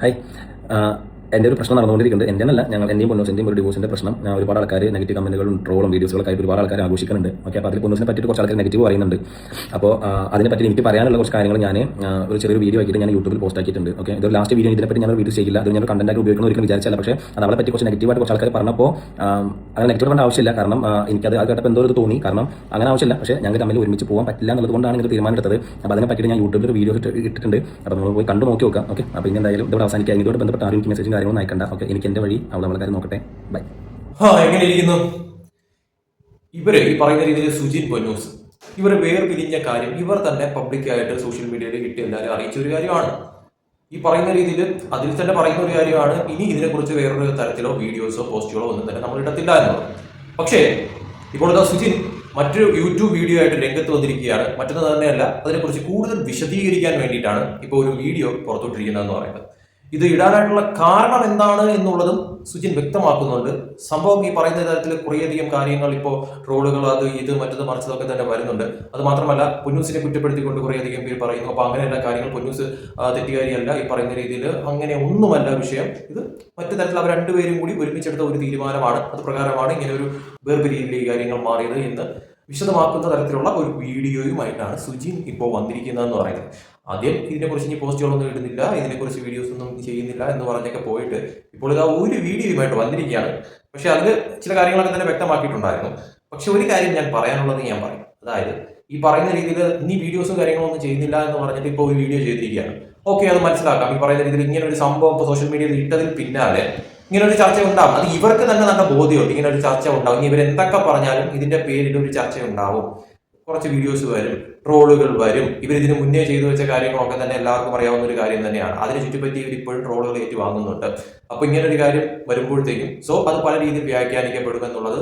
喺。呃 എന്റെ ഒരു പ്രശ്നം നടന്നുകൊണ്ടിരിക്കുന്നുണ്ട്. എന്റെ അല്ല ഞങ്ങൾ എന്റെയും പൊന്നോസിന്റെയും ഒരു ഡിവോഴ്സിന്റെ പ്രശ്നം. ഞാൻ ഒരുപാട് ആൾക്കാർ നെഗറ്റീവ് കമന്റുകളും ട്രോളും വീഡിയോസുകളൊക്കെ ആയിട്ട് ഒരുപാട് ആൾക്കാർ ആഘോഷിക്കുന്നുണ്ട്. ഓക്കെ അപ്പോൾ അതിൽ പൊന്നോസിനെ പറ്റിയിട്ട് കുറച്ച് ആൾക്കാർ നെഗറ്റീവ് പറയുന്നുണ്ട്. അപ്പോൾ അതിനെ അതിനെപ്പറ്റി എനിക്ക് പറയാനുള്ള കുറച്ച് കാര്യങ്ങൾ ഞാൻ ഒരു ചെറിയൊരു വീഡിയോ ആയിട്ട് ഞാൻ യൂട്യൂബിൽ പോസ്റ്റ് ആക്കിയിട്ടുണ്ട്. ഓക്കെ ഇതൊരു ലാസ്റ്റ് വീഡിയോ ഇതിനെപ്പറ്റി ഞാൻ വീഡിയോ ചെയ്യില്ല. അത് ഞാൻ കണ്ടന്റ് ആയിട്ട് ഉപയോഗിക്കുന്ന ഒരിക്കലും വിചാരിച്ചല്ല പക്ഷേ നമ്മളെ പറ്റി കുറച്ച് നെഗറ്റീവായിട്ട് കുറച്ച് ആൾക്കാർ പറഞ്ഞപ്പോൾ അങ്ങനെ നെഗറ്റീവ് പറഞ്ഞ ആവശ്യമില്ല. കാരണം എനിക്ക് എനിക്കത് അത് കേട്ടപ്പോൾ എന്തോ ഒരു തോന്നി. കാരണം അങ്ങനെ ആവശ്യമില്ല. പക്ഷേ ഞങ്ങൾ തമ്മിൽ ഒരുമിച്ച് പോകാൻ പറ്റില്ല എന്നുള്ളതുകൊണ്ടാണ് ഇങ്ങനെ തീരുമാനം എടുത്തത്. അപ്പോൾ അതിനെ പറ്റിയിട്ട് ഞാൻ യൂട്യൂബിൽ ഒരു വീഡിയോ ഇട്ടിട്ടുണ്ട്. അപ്പോൾ നമ്മൾ പോയി കണ്ടു നോക്കി നോക്കാം. ഓക്കെ അപ്പോൾ ഇനി എന്തായാലും ഇവിടെ അവസാനിക്കുക ഇതോട് ബന്ധപ്പെട്ട് ആരും എനിക്ക് മെസ്സേജും കാര്യങ്ങളും അയക്കണ്ട ഓക്കെ എനിക്ക് എന്റെ വഴി അവൾ അവളെ കാര്യം നോക്കട്ടെ. ബൈ ആ എങ്ങനെ ഇരിക്കുന്നു ഇവർ ഈ പറയുന്ന രീതിയിൽ സുജിൻ പൊന്നൂസ്. ഇവർ വേർപിരിഞ്ഞ കാര്യം ഇവർ തന്നെ പബ്ലിക്കായിട്ട് സോഷ്യൽ മീഡിയയിൽ കിട്ടി എല്ലാവരും അറിയിച്ച ഒരു കാര്യമാണ്. ഈ പറയുന്ന രീതിയിൽ അതിൽ തന്നെ പറയുന്ന ഒരു കാര്യമാണ്. ഇനി ഇതിനെക്കുറിച്ച് വേറൊരു തരത്തിലോ വീഡിയോസോ പോസ്റ്റുകളോ ഒന്നും തന്നെ നമ്മൾ ഇടത്തില്ല എന്നുള്ളത്. പക്ഷേ ഇപ്പോൾ സുജിൻ മറ്റൊരു യൂട്യൂബ് വീഡിയോ ആയിട്ട് രംഗത്ത് വന്നിരിക്കുകയാണ്. മറ്റൊന്ന് തന്നെയല്ല അതിനെക്കുറിച്ച് കൂടുതൽ വിശദീകരിക്കാൻ വേണ്ടിയിട്ടാണ് ഇപ്പോൾ ഒരു വീഡിയോ പുറത്തുവിട്ടിരിക്കുന്നതെന്ന് പറയുന്നത്. ഇത് ഇടാനായിട്ടുള്ള കാരണം എന്താണ് എന്നുള്ളതും സുജിൻ വ്യക്തമാക്കുന്നുണ്ട്. സംഭവം ഈ പറയുന്ന തരത്തിൽ കുറേയധികം കാര്യങ്ങൾ ഇപ്പോൾ ട്രോളുകൾ അത് ഇത് മറ്റത് മറിച്ചതൊക്കെ തന്നെ വരുന്നുണ്ട്. അത് മാത്രമല്ല പൊന്നൂസിനെ കുറ്റപ്പെടുത്തിക്കൊണ്ട് കുറേയധികം പേര് പറയുന്നു. അപ്പോൾ അങ്ങനെയുള്ള കാര്യങ്ങൾ പൊന്നൂസ് തെറ്റുകാരിയല്ല ഈ പറയുന്ന രീതിയിൽ. അങ്ങനെ ഒന്നുമല്ല വിഷയം. ഇത് മറ്റു തരത്തിൽ അവർ രണ്ടുപേരും കൂടി ഒരുമിച്ചെടുത്ത ഒരു തീരുമാനമാണ്. അത് പ്രകാരമാണ് ഇങ്ങനെ ഒരു വേർപിരിയിലെ കാര്യങ്ങൾ മാറിയത് എന്ന് വിശദമാക്കുന്ന തരത്തിലുള്ള ഒരു വീഡിയോയുമായിട്ടാണ് സുജിൻ ഇപ്പോൾ വന്നിരിക്കുന്നതെന്ന് പറയുന്നത്. ആദ്യം ഇതിനെക്കുറിച്ച് ഇനി പോസ്റ്റുകളൊന്നും ഇടുന്നില്ല ഇതിനെക്കുറിച്ച് വീഡിയോസ് ഒന്നും ചെയ്യുന്നില്ല എന്ന് പറഞ്ഞൊക്കെ പോയിട്ട് ഇപ്പോൾ ഇതാ ഒരു വീഡിയോയുമായിട്ട് വന്നിരിക്കുകയാണ്. പക്ഷെ അതിൽ ചില കാര്യങ്ങളൊക്കെ തന്നെ വ്യക്തമാക്കിയിട്ടുണ്ടായിരുന്നു. പക്ഷെ ഒരു കാര്യം ഞാൻ പറയാനുള്ളത് ഞാൻ പറയും. അതായത് ഈ പറയുന്ന രീതിയിൽ ഇനി വീഡിയോസും കാര്യങ്ങളൊന്നും ചെയ്യുന്നില്ല എന്ന് പറഞ്ഞിട്ട് ഇപ്പോൾ ഒരു വീഡിയോ ചെയ്തിരിക്കുകയാണ്. ഓക്കെ അത് മനസ്സിലാക്കാം. ഈ പറയുന്ന രീതിയിൽ ഇങ്ങനെ ഒരു സംഭവം ഇപ്പോൾ സോഷ്യൽ മീഡിയയിൽ ഇട്ടതിൽ പിന്നാലെ ഇങ്ങനെ ഒരു ചർച്ച ഉണ്ടാവും. അത് ഇവർക്ക് തന്നെ നല്ല ബോധ്യമുണ്ട്. ഇങ്ങനെ ഒരു ചർച്ച ഉണ്ടാവും. ഇനി ഇവർ എന്തൊക്കെ പറഞ്ഞാലും ഇതിന്റെ പേരിൽ ഒരു ചർച്ച ഉണ്ടാവും. കുറച്ച് വീഡിയോസ് വരും. ട്രോളുകൾ വരും. ഇവർ ഇതിന് മുന്നേ ചെയ്തു വെച്ച കാര്യങ്ങളൊക്കെ തന്നെ എല്ലാവർക്കും അറിയാവുന്ന ഒരു കാര്യം തന്നെയാണ്. അതിനെ ചുറ്റിപ്പറ്റി ഇവർ ഇപ്പോഴും ട്രോളുകൾ ഏറ്റു വാങ്ങുന്നുണ്ട്. അപ്പൊ ഇങ്ങനെ ഒരു കാര്യം വരുമ്പോഴത്തേക്കും സോ അത് പല രീതിയിൽ വ്യാഖ്യാനിക്കപ്പെടും എന്നുള്ളത്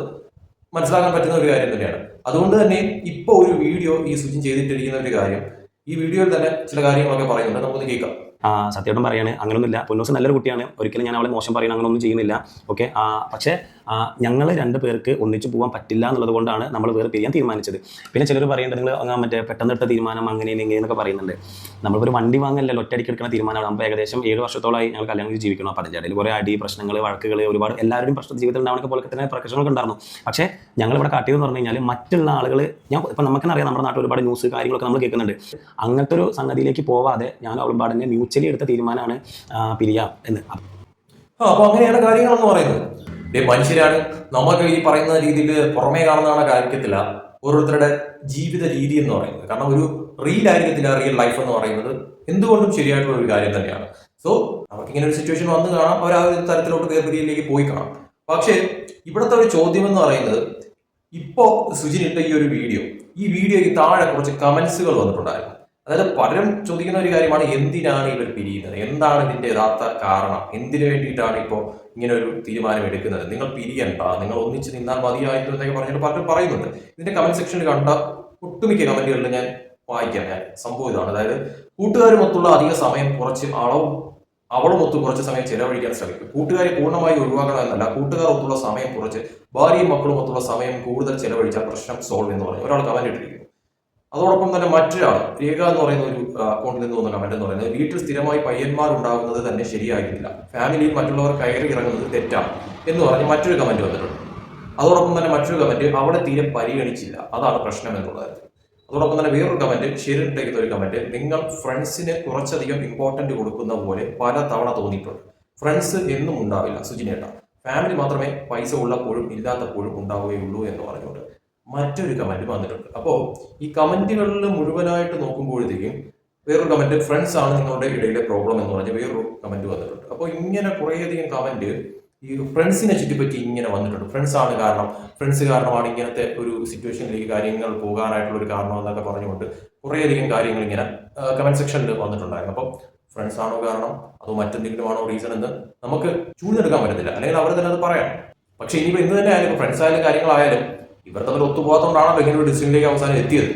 മനസ്സിലാക്കാൻ പറ്റുന്ന ഒരു കാര്യം തന്നെയാണ്. അതുകൊണ്ട് തന്നെ ഇപ്പൊ ഒരു വീഡിയോ ഈ സുജിൻ ചെയ്തിട്ടിരിക്കുന്ന ഒരു കാര്യം ഈ വീഡിയോയിൽ തന്നെ ചില കാര്യങ്ങളൊക്കെ പറയുന്നുണ്ട്. നമുക്കൊന്ന് കേൾക്കാം. ആ, സത്യമായിട്ടും പറയാണ് അങ്ങനൊന്നുമില്ല. പൊന്നൂസ് നല്ലൊരു കുട്ടിയാണ്. ഒരിക്കലും ഞാൻ അവളെ മോശം പറയുന്ന അങ്ങനൊന്നും ചെയ്യുന്നില്ല. ഓക്കെ പക്ഷേ ഞങ്ങൾ രണ്ട് പേർക്ക് ഒന്നിച്ച് പോകാൻ പറ്റില്ല എന്നുള്ളത് കൊണ്ടാണ് നമ്മൾ വേറെ പിരിയാൻ തീരുമാനിച്ചത്. പിന്നെ ചിലർ പറയേണ്ടത് നിങ്ങൾ മറ്റേ പെട്ടെന്ന് എടുത്ത തീരുമാനം അങ്ങനെ ഇങ്ങനെ എന്നൊക്കെ പറയുന്നുണ്ട്. നമ്മളിപ്പോൾ ഒരു വണ്ടി വാങ്ങലല്ലോ ഒറ്റയടിക്ക് എടുക്കുന്ന തീരുമാനമാണ്. നമ്മൾ ഏകദേശം ഏഴ് വർഷത്തോളമായി ഞങ്ങൾ കല്യാണം ജീവിക്കണം അപ്പം അതിന്റെ ഇടയിൽ കുറേ അടി പ്രശ്നങ്ങൾ വഴക്കുകൾ ഒരുപാട് എല്ലാവരും പ്രശ്ന ജീവിതത്തിൽ ഉണ്ടാവുന്ന പോലെ തന്നെ പ്രശ്നങ്ങളൊക്കെ ഉണ്ടായിരുന്നു. പക്ഷേ ഞങ്ങൾ ഇവിടെ കാട്ടിയതെന്ന് പറഞ്ഞു കഴിഞ്ഞാൽ മറ്റുള്ള ആളുകൾ ഞാൻ ഇപ്പം നമുക്ക് അറിയാം നമ്മുടെ നാട്ടിൽ ഒരുപാട് ന്യൂസ് കാര്യങ്ങളൊക്കെ നമ്മൾ കേൾക്കുന്നുണ്ട്. അങ്ങനത്തെ ഒരു സംഗതിയിലേക്ക് പോവാതെ ഞാൻ അവളും തന്നെ മ്യൂച്വലി എടുത്ത തീരുമാനമാണ് പിരിയാം എന്ന്. അപ്പോൾ അപ്പൊ അങ്ങനെയാണ് കാര്യങ്ങളെന്ന് പറയുന്നത്. മനുഷ്യരാണ്. നമുക്ക് ഈ പറയുന്ന രീതിയിൽ പുറമേ കാണുന്നതാണ് കാര്യത്തില്ല ഓരോരുത്തരുടെ ജീവിത രീതി എന്ന് പറയുന്നത്. കാരണം ഒരു റീൽ ആയിരിക്കത്തില്ല റിയൽ ലൈഫ് എന്ന് പറയുന്നത്. എന്തുകൊണ്ടും ശരിയായിട്ടുള്ള ഒരു കാര്യം തന്നെയാണ്. സോ അവർക്ക് ഇങ്ങനെ ഒരു സിറ്റുവേഷൻ വന്നു കാണാം. അവർ ആ ഒരു തരത്തിലോട്ട് വേർപിരിയിലേക്ക് പോയി കാണാം. പക്ഷേ ഇവിടുത്തെ ഒരു ചോദ്യം എന്ന് പറയുന്നത് ഇപ്പോ സുജിൻ ഇട്ട ഈ ഒരു വീഡിയോ ഈ വീഡിയോയ്ക്ക് താഴെ കുറച്ച് കമന്റ്സുകൾ വന്നിട്ടുണ്ടായിരുന്നു. അതായത് പലരും ചോദിക്കുന്ന ഒരു കാര്യമാണ് എന്തിനാണ് ഇവർ പിരിയുന്നത്? എന്താണ് ഇതിന്റെ യഥാർത്ഥ കാരണം? എന്തിനു വേണ്ടിയിട്ടാണ് ഇപ്പോൾ ഇങ്ങനെ ഒരു തീരുമാനം എടുക്കുന്നത്? നിങ്ങൾ പിരിയണ്ട നിങ്ങൾ ഒന്നിച്ച് നിന്നാൽ മതിയായിരുന്നു എന്നൊക്കെ പറഞ്ഞിട്ട് പലരും പറയുന്നുണ്ട്. ഇതിന്റെ കമന്റ് സെക്ഷനിൽ കണ്ട ഒട്ടുമിക്ക കമന്റുകളിൽ ഞാൻ വായിക്കാം. ഞാൻ സംഭവം ഇതാണ്. അതായത് കൂട്ടുകാരുമൊത്തുള്ള അധിക സമയം കുറച്ച് അളവും അവളുമൊത്ത് കുറച്ച് സമയം ചെലവഴിക്കാൻ ശ്രമിക്കും. കൂട്ടുകാരെ പൂർണമായി ഒഴിവാക്കണമെന്നല്ല കൂട്ടുകാർ ഒത്തുള്ള സമയം കുറച്ച് ഭാര്യയും മക്കളും ഒത്തുള്ള സമയം കൂടുതൽ ചെലവഴിച്ചാൽ പ്രശ്നം സോൾവ് എന്ന് പറഞ്ഞു. ഒരാൾ കമന്റ് ഇട്ടിരിക്കുന്നു. അതോടൊപ്പം തന്നെ മറ്റൊരാൾ രേഖ എന്ന് പറയുന്ന ഒരു അക്കൗണ്ടിൽ നിന്ന് വന്ന കമന്റ് എന്ന് പറയുന്നത് വീട്ടിൽ സ്ഥിരമായി പയ്യന്മാർ ഉണ്ടാകുന്നത് തന്നെ ശരിയായിട്ടില്ല. ഫാമിലിയിൽ മറ്റുള്ളവർ കയറി ഇറങ്ങുന്നത് തെറ്റാണ് എന്ന് പറഞ്ഞ് മറ്റൊരു കമന്റ് വന്നിട്ടുണ്ട്. അതോടൊപ്പം തന്നെ മറ്റൊരു കമന്റ് അവിടെ തീരെ പരിഗണിച്ചില്ല. അതാണ് പ്രശ്നം എന്നുള്ളത്. അതോടൊപ്പം തന്നെ വേറൊരു കമന്റ് ശരിട്ടേക്കുന്ന ഒരു കമന്റ് നിങ്ങൾ ഫ്രണ്ട്സിന് കുറച്ചധികം ഇമ്പോർട്ടന്റ് കൊടുക്കുന്ന പോലെ പല തവണ തോന്നിയിട്ടുണ്ട്. ഫ്രണ്ട്സ് എന്നും ഉണ്ടാവില്ല സുജിനേട്ട. ഫാമിലി മാത്രമേ പൈസ ഉള്ളപ്പോഴും ഇല്ലാത്തപ്പോഴും ഉണ്ടാവുകയുള്ളൂ എന്ന് പറഞ്ഞുകൊണ്ട് മറ്റൊരു കമന്റ് വന്നിട്ടുണ്ട്. അപ്പോ ഈ കമന്റുകളിൽ മുഴുവനായിട്ട് നോക്കുമ്പോഴത്തേക്കും വേറൊരു കമന്റ് ഫ്രണ്ട്സ് ആണ് നിങ്ങളുടെ ഇടയിലെ പ്രോബ്ലം എന്ന് പറഞ്ഞ് വേറൊരു കമന്റ് വന്നിട്ടുണ്ട്. അപ്പോൾ ഇങ്ങനെ കുറേയധികം കമന്റ് ഈ ഫ്രണ്ട്സിനെ ചുറ്റിപ്പറ്റി ഇങ്ങനെ വന്നിട്ടുണ്ട്. ഫ്രണ്ട്സ് ആണ് കാരണം ഫ്രണ്ട്സ് കാരണമാണ് ഇങ്ങനത്തെ ഒരു സിറ്റുവേഷനിലേക്ക് കാര്യങ്ങൾ പോകാനായിട്ടുള്ള ഒരു കാരണം എന്നൊക്കെ പറഞ്ഞുകൊണ്ട് കുറേയധികം കാര്യങ്ങൾ ഇങ്ങനെ കമന്റ് സെക്ഷനിൽ വന്നിട്ടുണ്ടായിരുന്നു. അപ്പം ഫ്രണ്ട്സ് ആണോ കാരണം അതോ മറ്റെന്തെങ്കിലും ആണോ റീസൺ എന്ന് നമുക്ക് ചൂഴ്ന്നെടുക്കാൻ പറ്റത്തില്ല. അല്ലെങ്കിൽ അവർ തന്നെ അത് പറയാം. പക്ഷെ ഇനിയിപ്പോൾ എന്ത് തന്നെ ആയാലും ഫ്രണ്ട്സ് ആയാലും കാര്യങ്ങളായാലും ഇവർ തമ്മിൽ ഒത്തുപോകാത്തതുകൊണ്ടാണല്ലോ ഇങ്ങനെ ഡിസിഷനിലേക്ക് അവസാനം എത്തിയത്.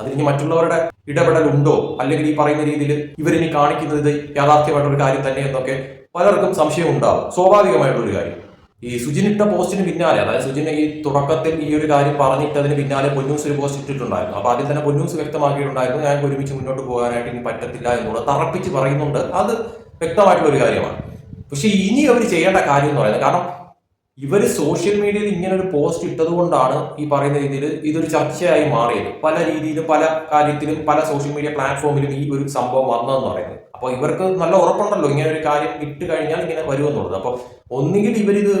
അതിന് മറ്റുള്ളവരുടെ ഇടപെടൽ ഉണ്ടോ അല്ലെങ്കിൽ ഈ പറയുന്ന രീതിയിൽ ഇവരിനി കാണിക്കുന്നത് ഇത് യാഥാർത്ഥ്യമായിട്ടൊരു കാര്യം തന്നെ എന്നൊക്കെ പലർക്കും സംശയം ഉണ്ടാവും സ്വാഭാവികമായിട്ടൊരു കാര്യം. ഈ സുജിനിട്ട പോസ്റ്റിന് പിന്നാലെ അതായത് സുജിന് ഈ തുടക്കത്തിൽ ഈ ഒരു കാര്യം പറഞ്ഞിട്ടതിന് പിന്നാലെ പൊന്നൂസ് ഒരു പോസ്റ്റ് ഇട്ടിട്ടുണ്ടായിരുന്നു. അപ്പൊ ആദ്യം തന്നെ പൊന്നൂസ് വ്യക്തമാക്കിയിട്ടുണ്ടായിരുന്നു ഞാൻ ഒരുമിച്ച് മുന്നോട്ട് പോകാനായിട്ട് ഇനി പറ്റത്തില്ല എന്നുള്ളത് തറപ്പിച്ച് പറയുന്നുണ്ട്. അത് വ്യക്തമായിട്ടുള്ള ഒരു കാര്യമാണ്. പക്ഷെ ഇനി അവർ ചെയ്യേണ്ട കാര്യം എന്ന് പറയുന്നത് കാരണം ഇവർ സോഷ്യൽ മീഡിയയിൽ ഇങ്ങനെ ഒരു പോസ്റ്റ് ഇട്ടതുകൊണ്ടാണ് ഈ പറയുന്ന രീതിയിൽ ഇതൊരു ചർച്ചയായി മാറിയത്. പല രീതിയിലും പല കാര്യത്തിലും പല സോഷ്യൽ മീഡിയ പ്ലാറ്റ്ഫോമിലും ഈ ഒരു സംഭവം വന്നതെന്ന് പറയുന്നത്. അപ്പോൾ ഇവർക്ക് നല്ല ഉറപ്പുണ്ടല്ലോ ഇങ്ങനെ ഒരു കാര്യം ഇട്ട് കഴിഞ്ഞാൽ ഇങ്ങനെ വരുമെന്നുള്ളത്. അപ്പോൾ ഒന്നുകിൽ ഇവരിത്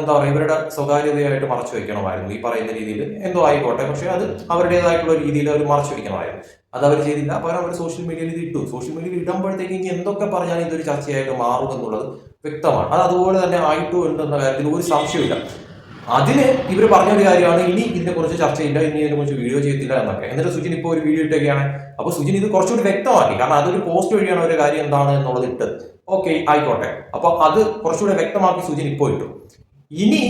എന്താ പറയുക ഇവരുടെ സ്വകാര്യതയായിട്ട് മറച്ചു വെക്കണമായിരുന്നു ഈ പറയുന്ന രീതിയിൽ എന്തോ ആയിക്കോട്ടെ. പക്ഷെ അത് അവരുടേതായിട്ടുള്ള രീതിയിൽ അവർ മറച്ചു വെക്കണമായിരുന്നു. അത് അവർ ചെയ്തില്ല. പകരം അവർ സോഷ്യൽ മീഡിയയിൽ ഇത് ഇട്ടു. സോഷ്യൽ മീഡിയയിൽ ഇടുമ്പോഴത്തേക്ക് ഇനി എന്തൊക്കെ പറഞ്ഞാലും ഇതൊരു ചർച്ചയായിട്ട് മാറും എന്നുള്ളത് വ്യക്തമാണ്. അത് അതുപോലെ തന്നെ ആയിട്ടും ഉണ്ടെന്ന കാര്യത്തിൽ ഒരു സംശയമില്ല അതിന് ഇവർ പറഞ്ഞൊരു കാര്യമാണ് ഇനി ഇതിനെ കുറിച്ച് ചർച്ച ചർച്ചയില്ല ഇനി ഇതിനെക്കുറിച്ച് വീഡിയോ ചെയ്യത്തില്ല എന്നൊക്കെ. എന്നിട്ട് സുജിൻ ഇപ്പോൾ ഒരു വീഡിയോ ഇട്ടൊക്കെയാണ് അപ്പോൾ സുജിൻ ഇത് കുറച്ചുകൂടി വ്യക്തമാക്കി. കാരണം അതൊരു പോസ്റ്റ് വഴിയാണ് ഒരു കാര്യം എന്താണ് എന്നുള്ളത് ഇട്ടത്. ഓക്കെ ആയിക്കോട്ടെ. അപ്പൊ അത് കുറച്ചുകൂടി വ്യക്തമാക്കി സുജിൻ ഇപ്പോൾ ഇട്ടു. ഇനി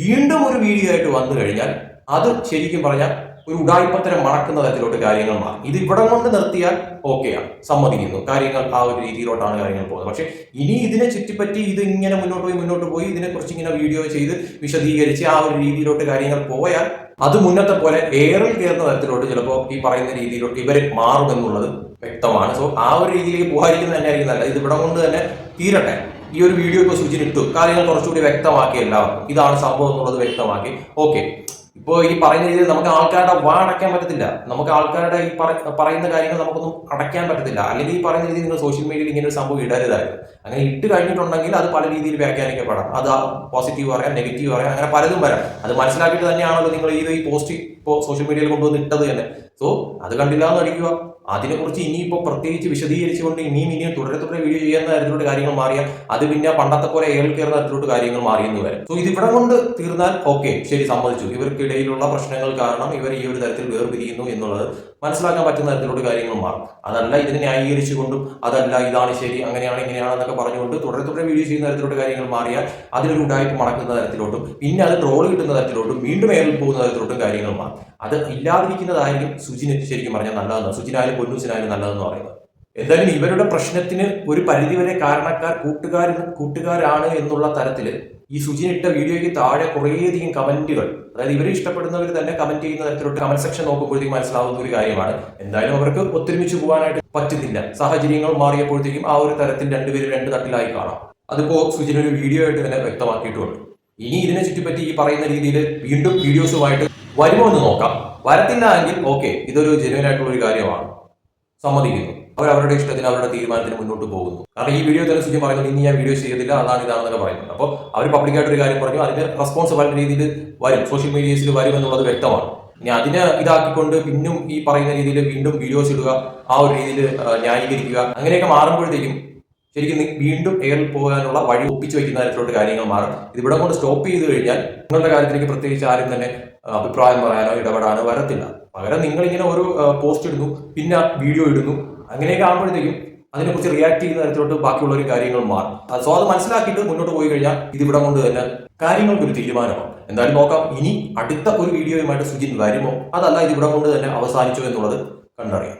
വീണ്ടും ഒരു വീഡിയോ ആയിട്ട് വന്നു കഴിഞ്ഞാൽ അത് ശരിക്കും പറഞ്ഞാൽ ഒരു ഉടായ്പത്തരം മണക്കുന്ന തരത്തിലോട്ട് കാര്യങ്ങൾ മാറും. ഇത് ഇവിടെ കൊണ്ട് നിർത്തിയാൽ ഓക്കെയാണ് സമ്മതിക്കുന്നു. കാര്യങ്ങൾ ആ ഒരു രീതിയിലോട്ടാണ് കാര്യങ്ങൾ പോകുന്നത്. പക്ഷേ ഇനി ഇതിനെ ചുറ്റിപ്പറ്റി ഇത് ഇങ്ങനെ മുന്നോട്ട് പോയി മുന്നോട്ട് പോയി ഇതിനെക്കുറിച്ച് ഇങ്ങനെ വീഡിയോ ചെയ്ത് വിശദീകരിച്ച് ആ ഒരു രീതിയിലോട്ട് കാര്യങ്ങൾ പോയാൽ അത് മുന്നത്തെ പോലെ ഏറിൽ കയറുന്ന തരത്തിലോട്ട് ചിലപ്പോൾ ഈ പറയുന്ന രീതിയിലോട്ട് ഇവർ മാറുമെന്നുള്ളത് വ്യക്തമാണ്. സോ ആ ഒരു രീതിയിലേക്ക് പോകാതിരിക്കുന്നത് തന്നെയായിരിക്കും നല്ലത്. ഇത് ഇവിടെ കൊണ്ട് തന്നെ തീരട്ടെ. ഈ ഒരു വീഡിയോ ഇപ്പോൾ സൂചന ഇട്ടു. കാര്യങ്ങൾ കുറച്ചുകൂടി വ്യക്തമാക്കി എല്ലാവർക്കും. ഇതാണ് സംഭവം എന്നുള്ളത് വ്യക്തമാക്കി. ഓക്കെ ഇപ്പോൾ ഈ പറയുന്ന രീതിയിൽ നമുക്ക് ആൾക്കാരുടെ വാ അടയ്ക്കാൻ പറ്റത്തില്ല. നമുക്ക് ആൾക്കാരുടെ ഈ പറയുന്ന കാര്യങ്ങൾ നമുക്കൊന്നും അടയ്ക്കാൻ പറ്റത്തില്ല. അല്ലെങ്കിൽ ഈ പറയുന്ന രീതിയിൽ നിങ്ങൾ സോഷ്യൽ മീഡിയയിൽ ഇങ്ങനെ ഒരു സംഭവം ഇടരുതായിരുന്നു. അങ്ങനെ ഇട്ട് കഴിഞ്ഞിട്ടുണ്ടെങ്കിൽ അത് പല രീതിയിൽ വ്യാഖ്യാനിക്കപ്പെടാം. അത് പോസിറ്റീവ് പറയാം നെഗറ്റീവ് പറയാം അങ്ങനെ പലതും വരാം. അത് മനസ്സിലാക്കിയിട്ട് തന്നെയാണല്ലോ നിങ്ങൾ ഈ പോസ്റ്റ് ഇപ്പോൾ സോഷ്യൽ മീഡിയയിൽ കൊണ്ടുവന്ന് ഇട്ടത് തന്നെ സോ അത് കണ്ടില്ല എന്ന് അടിക്കുക. അതിനെക്കുറിച്ച് ഇനിയിപ്പോൾ പ്രത്യേകിച്ച് വിശദീകരിച്ചുകൊണ്ട് ഇനിയും ഇനിയും തുടരെ തുടരെ വീഡിയോ ചെയ്യുന്ന തരത്തിലോട്ട് കാര്യങ്ങൾ മാറിയാൽ അത് പിന്നെ പണ്ടത്തെ പോലെ ഏൽ കയറുന്ന തരത്തിലോട്ട് കാര്യങ്ങൾ മാറിയെന്ന് വരും. സോ ഇത് ഇവിടെ കൊണ്ട് തീർന്നാൽ ഓക്കെ ശരി സമ്മതിച്ചു. ഇവർക്കിടയിലുള്ള പ്രശ്നങ്ങൾ കാരണം ഇവർ ഈ ഒരു തരത്തിൽ വേർപിരിയുന്നു എന്നുള്ളത് മനസ്സിലാക്കാൻ പറ്റുന്ന തരത്തിലോട്ട് കാര്യങ്ങൾ മാറും. അതല്ല ഇതിനെ ന്യായീകരിച്ചുകൊണ്ടും അതല്ല ഇതാണ് ശരി അങ്ങനെയാണ് ഇങ്ങനെയാണെന്നൊക്കെ പറഞ്ഞുകൊണ്ട് തുടരെ തുടരെ വീഡിയോ ചെയ്യുന്ന തരത്തിലോട്ട് കാര്യങ്ങൾ മാറിയാൽ അതിലൊരു ഉണ്ടായിട്ട് മടക്കുന്ന തരത്തിലോട്ടും പിന്നെ അത് ട്രോൾ കിട്ടുന്ന തരത്തിലോട്ടും വീണ്ടും ഏറിൽ പോകുന്ന തരത്തിലോട്ടും കാര്യങ്ങൾ മാറും. അത് ഇല്ലാതിരിക്കുന്നതായിരിക്കും സുജിന് ശരിക്കും പറഞ്ഞാൽ നല്ലതെന്ന് സുജിനായാലും പൊന്നൂസിനായാലും നല്ലതെന്ന് പറയുന്നത്. എന്തായാലും ഇവരുടെ പ്രശ്നത്തിന് ഒരു പരിധിവരെ കാരണക്കാർ കൂട്ടുകാർ കൂട്ടുകാരാണ് എന്നുള്ള തരത്തിൽ ഈ സുജിൻ ഇട്ട വീഡിയോയ്ക്ക് താഴെ കുറേയധികം കമന്റുകൾ അതായത് ഇവരെ ഇഷ്ടപ്പെടുന്നവർ തന്നെ കമന്റ് ചെയ്യുന്ന തരത്തിലോട്ട് കമന്റ് സെക്ഷൻ നോക്കുമ്പോഴത്തേക്കും മനസ്സിലാവുന്ന ഒരു കാര്യമാണ്. എന്തായാലും അവർക്ക് ഒത്തൊരുമിച്ച് പോകാനായിട്ട് പറ്റുന്നില്ല. സാഹചര്യങ്ങൾ മാറിയപ്പോഴത്തേക്കും ആ ഒരു തരത്തിൽ രണ്ടുപേരും രണ്ട് തട്ടിലായി കാണാം. അതിപ്പോ സുജിൻ ഒരു വീഡിയോ ആയിട്ട് തന്നെ വ്യക്തമാക്കിയിട്ടുണ്ട്. ഇനി ഇതിനെ ചുറ്റിപ്പറ്റി ഈ പറയുന്ന രീതിയിൽ വീണ്ടും വീഡിയോസുമായിട്ട് വരുമോ എന്ന് നോക്കാം. വരത്തില്ല എങ്കിൽ ഓക്കെ ഇതൊരു ജെനുവൻ ആയിട്ടുള്ള ഒരു കാര്യമാണ്. സമ്മതിക്കുന്നു. അവർ അവരുടെ ഇഷ്ടത്തിന് അവരുടെ തീരുമാനത്തിന് മുന്നോട്ട് പോകുന്നു. കാരണം ഈ വീഡിയോ തന്നെ പറയുന്നത് ഇനി ഞാൻ വീഡിയോ ചെയ്യത്തില്ല അതാണ് ഇതാണെന്നൊക്കെ പറയുന്നത്. അപ്പോൾ അവർ പബ്ലിക്കായിട്ട് ഒരു കാര്യം പറഞ്ഞു അതിന് റെസ്പോൺസ് പല രീതിയിൽ വരും. സോഷ്യൽ മീഡിയയിൽ വരും എന്നുള്ളത് വ്യക്തമാണ്. ഇനി അതിനെ ഇതാക്കിക്കൊണ്ട് പിന്നും ഈ പറയുന്ന രീതിയിൽ വീണ്ടും വീഡിയോസ് ഇടുക ആ ഒരു രീതിയിൽ ന്യായീകരിക്കുക അങ്ങനെയൊക്കെ മാറുമ്പോഴത്തേക്കും ശരിക്കും വീണ്ടും എയറിൽ പോകാനുള്ള വഴി ഒപ്പിച്ചു വയ്ക്കുന്ന തരത്തിലോട്ട് കാര്യങ്ങൾ മാറും. ഇതിവിടെ കൊണ്ട് സ്റ്റോപ്പ് ചെയ്ത് കഴിഞ്ഞാൽ നിങ്ങളുടെ കാര്യത്തിലേക്ക് പ്രത്യേകിച്ച് ആരും തന്നെ അഭിപ്രായം പറയാനോ ഇടപെടാനോ വരത്തില്ല. പകരം നിങ്ങൾ ഇങ്ങനെ ഒരു പോസ്റ്റ് ഇടുന്നു പിന്നെ വീഡിയോ ഇടുന്നു അങ്ങനെയൊക്കെ ആകുമ്പോഴത്തേക്കും അതിനെക്കുറിച്ച് റിയാക്ട് ചെയ്യുന്ന തരത്തിലോട്ട് ബാക്കിയുള്ള ഒരു കാര്യങ്ങൾ മാറും. സോ അത് മനസ്സിലാക്കിയിട്ട് മുന്നോട്ട് പോയി കഴിഞ്ഞാൽ ഇതിവിടെ കൊണ്ട് തന്നെ കാര്യങ്ങൾക്ക് ഒരു തീരുമാനമാണ് എന്തായാലും നോക്കാം ഇനി അടുത്ത ഒരു വീഡിയോയുമായിട്ട് സുജിൻ വരുമോ? അതല്ല ഇതിവിടെ കൊണ്ട് തന്നെ അവസാനിച്ചോ എന്നുള്ളത് കണ്ടറിയാം.